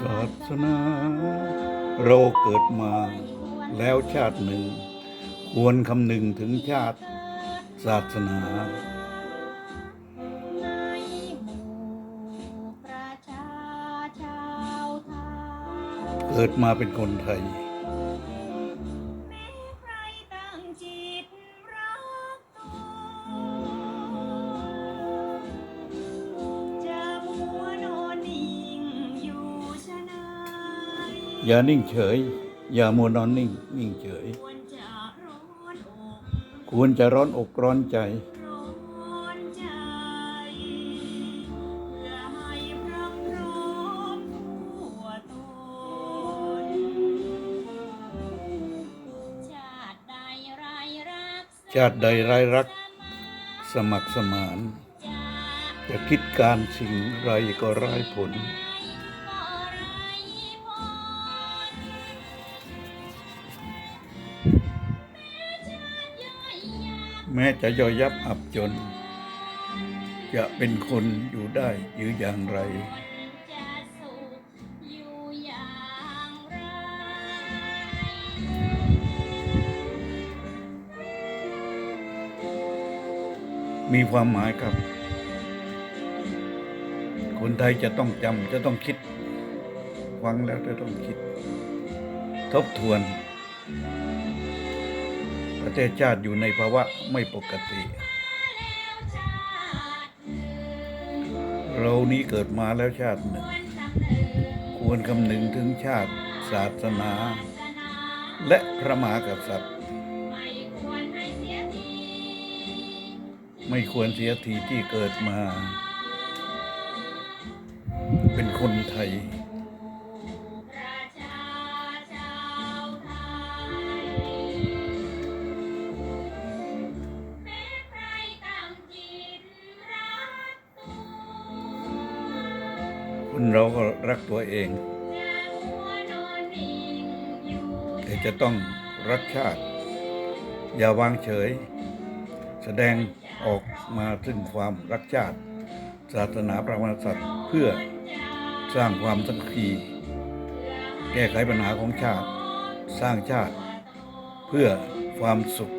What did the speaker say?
ศาสนา เราเกิดมาแล้วชาติหนึ่ง ควรคำนึงถึงชาติศาสนาเกิดมาเป็นคนไทย อย่านิ่งเฉย อย่ามัวนอนนิ่ง นิ่งเฉย ควรจะร้อนอกควรจะร้อนอกร้อนใจร้อนใจเพื่อให้พร้อมพร้อมทั่วตนชาติใดไรรักชาติใดไร้รัก สมัครสมาน จะคิดการสิ่งไรก็ไร้ผล แม้จะย่อยยับอับจน จะเป็นคนอยู่ได้หรืออย่างไรจะสุขอยู่อย่างไร มีความหมายครับ คนไทยจะต้องจำจะต้องคิดฟังแล้วจะต้องคิด ทบทวน ประเทศชาติอยู่ในภาวะไม่ปกติ เรานี้เกิดมาแล้วชาติหนึ่ง ควรคำนึงถึงชาติ ศาสนา และพระมหากษัตริย์ ไม่ควรให้เสียทีไม่ควรเสียทีที่เกิดมา เป็นคนไทย คนเราก็รักตัวเองจะมัวนอนนิ่งอยู่แต่จะต้องรักชาติ อย่าวางเฉย แสดงออกมาซึ่งความรักชาติ ศาสนาพระมหากษัตริย์เพื่อสร้างความสังคีแก้ไขปัญหาของชาติ สร้างชาติ เพื่อความสุข